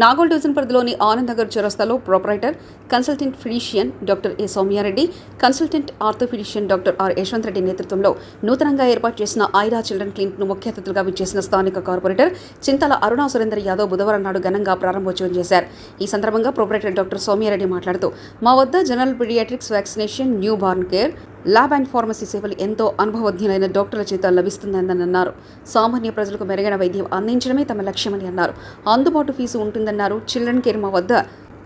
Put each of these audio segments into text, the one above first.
Nagole division పరిధిలోని ఆనందనగర్ చౌరస్తాలో proprietor consultant physician doctor A Soumya Reddy consultant ortho physician doctor R. Yashwanth Reddy నేతృత్వంలో నూతనంగా ఏర్పాటు చేసిన ఐరా చిల్డ్రన్ క్లినిక్ను ముఖ్య అతిథులుగా విచ్చేసిన స్థానిక కార్పొరేటర్ చింతల అరుణా సురేందర్ యాదవ్ బుధవారం నాడు ఘనంగా ప్రారంభోత్సవం చేశారు. ఈ సందర్భంగా ప్రొపరైటర్ డాక్టర్ సౌమ్యారెడ్డి మాట్లాడుతూ మా వద్ద general paediatrics vaccination new born care lab and pharmacy సేవలు ఎంతో అనుభవజ్ఞులైన డాక్టర్ల చేత లభిస్తుందని అన్నారు. సామాన్య ప్రజలకు మెరుగైన వైద్యం అందించడమే తమ లక్ష్యమని అన్నారు. అందుబాటు ఫీజు ఉంటుందన్నారు. చిల్డ్రన్ కేర్ మా వద్ద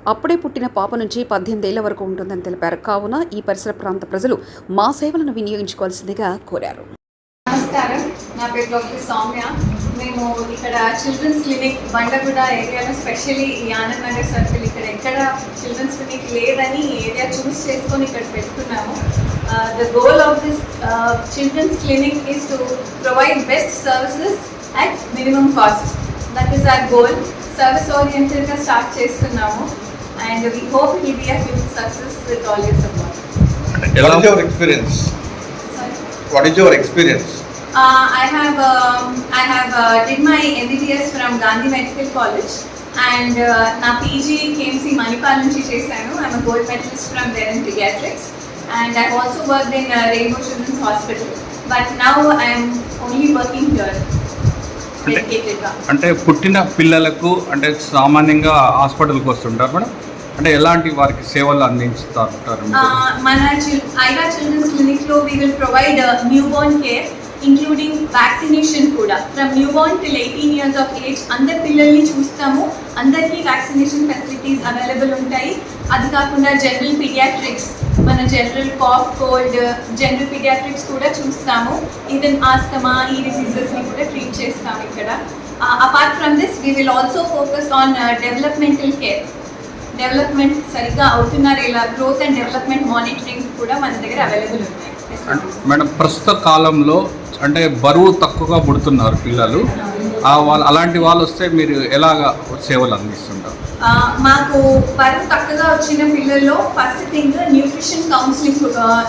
అప్పుడే పుట్టిన పాప నుంచి పద్దెనిమిదేళ్ళ వరకు ఉంటుందని తెలిపారు. కావున ఈ పరిసర ప్రాంత ప్రజలు మా సేవలను వినియోగించుకోవాల్సిందిగా కోరారు. నమస్కారం. నా పేరు డాక్టర్ సౌమ్య. మేము ఇక్కడ చిల్డ్రన్స్ క్లినిక్ బండగూడ ఏరియాలో స్పెషల్లీ ఈ ఆనంద్ నగర్ సర్కిల్ ఇక్కడ ఎక్కడ చిల్డ్రన్స్ క్లినిక్ లేదని ఈ ఏరియా చూస్ చేసుకొని ఇక్కడ పెట్టుకున్నాము the goal of this children's clinic is to provide best services at minimum cost that is our goal service ఓరియంటెడ్గా start చేస్తున్నాము. And we hope will be a huge success with all your support What is your experience? What experience? Uh, I have um, I have uh, did my MBBS from Gandhi Medical College and uh, నా PG KMC Manipal నుంచి చేశాను. I'm gold medallist from there in paediatrics and I also work in Rainbow children's hospital but now I'm only working here డెడికేటెడ్గా అంటే పుట్టిన పిల్లలకు అంటే సామాన్యంగా హాస్పిటల్కి వస్తుంటారు మేడం? అంటే ఎలాంటి వారికి సేవలు అందిస్తారు Uh, మన Aira children's క్లినిక్లో we will provide new born care including vaccination కూడా. From new born till eighteen years of age అందరి పిల్లల్ని చూస్తాము. అందరికీ వ్యాక్సినేషన్ ఫెసిలిటీస్ అవైలబుల్ ఉంటాయి. అది కాకుండా జనరల్ పీడియాట్రిక్స్ మన general cough cold general paediatrics కూడా చూస్తాము. ఈవెన్ ఆస్తమా ఈ డిసీజెస్ని కూడా ట్రీట్ చేస్తాము ఇక్కడ. Apart from this we will also focus on developmental care development సరిగ్గా అవుతున్నారు ఇలా గ్రోత్ అండ్ డెవలప్మెంట్ మానిటరింగ్ కూడా మన దగ్గర అవైలబుల్ ఉన్నాయి మేడం ప్రస్తుత కాలంలో అంటే బరువు తక్కువగా పుడుతున్నారు పిల్లలు. ఆ వాళ్ళు అలాంటి వాళ్ళు వస్తే మీరు ఎలాగ సేవలు అందిస్తుంటారు? మాకు బరువు తక్కువగా వచ్చిన పిల్లల్లో first thing nutrition counselling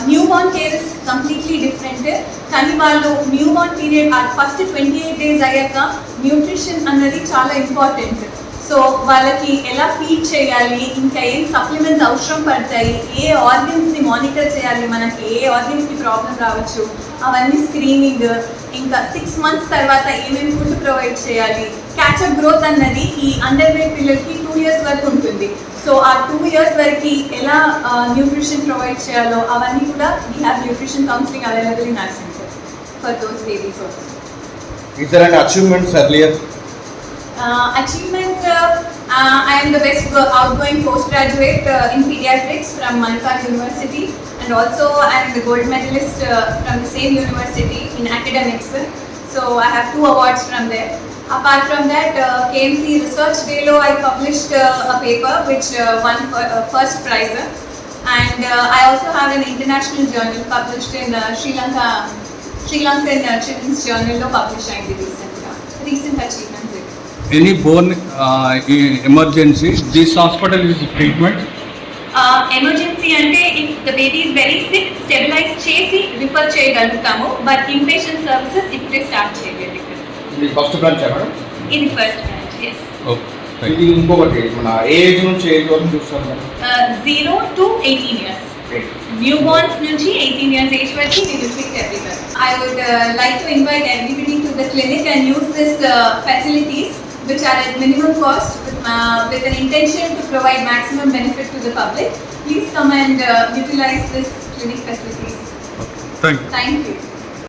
new born care is completely different. కానీ వాళ్ళు new born period first twenty eight days అయ్యాక న్యూట్రిషన్ అన్నది చాలా ఇంపార్టెంట్. సో వాళ్ళకి ఎలా ఫీడ్ చేయాలి? ఇంకా ఏం సప్లిమెంట్స్ అవసరం పడతాయి? ఏ ఆర్గన్స్ని మానిటర్ చేయాలి? మనకి ఏ ఆర్గన్స్కి ప్రాబ్లం రావచ్చు? అవన్నీ స్క్రీనింగ్ ఇంకా సిక్స్ మంత్స్ తర్వాత ఏమేమి ఫుడ్ ప్రొవైడ్ చేయాలి? క్యాచప్ గ్రోత్ అన్నది ఈ అండర్ వెయిట్ పిల్లలకి టూ ఇయర్స్ వరకు ఉంటుంది. సో ఆ టూ ఇయర్స్ వరకు ఎలా న్యూట్రిషన్ ప్రొవైడ్ చేయాలో అవన్నీ కూడా we have nutrition counselling available in our centre for those babies also Is there earlier? Uh, achievements, uh, uh, I am the best outgoing postgraduate in pediatrics from Manipal University and also I am the gold medalist from the same university in academics. So I have two awards from there. Apart from that, uh, KMC Research Daylo, I published uh, a paper which uh, won for, first prize. And I also have an international journal published in Sri Lanka, Sri Lankan Children's Journal published recently. Recent achievement. ఇది. Any born emergency this hospital is treatment emergency అంటే if the baby is very sick stabilise చేసి refer చేయగలుగుతాము. But inpatient services ఇప్పుడే start చేయలేదు ఇది first branch madam? ఇది first branch yes okay ఇది ఇంకొకటి మన ఏజ్ నుంచి ఏజ్ వరకు చూస్తారు madam zero to eighteen years new borns నుంచి ఎయిటీన్ ఇయర్స్ ఏజ్ వరకు everyone. I would uh, like to invite everybody to the clinic and use this uh, facilities. which are at minimum cost with, uh, with an intention to provide maximum benefit to the public. Please come and uh, utilize this clinic facilities. Thank you. Thank you.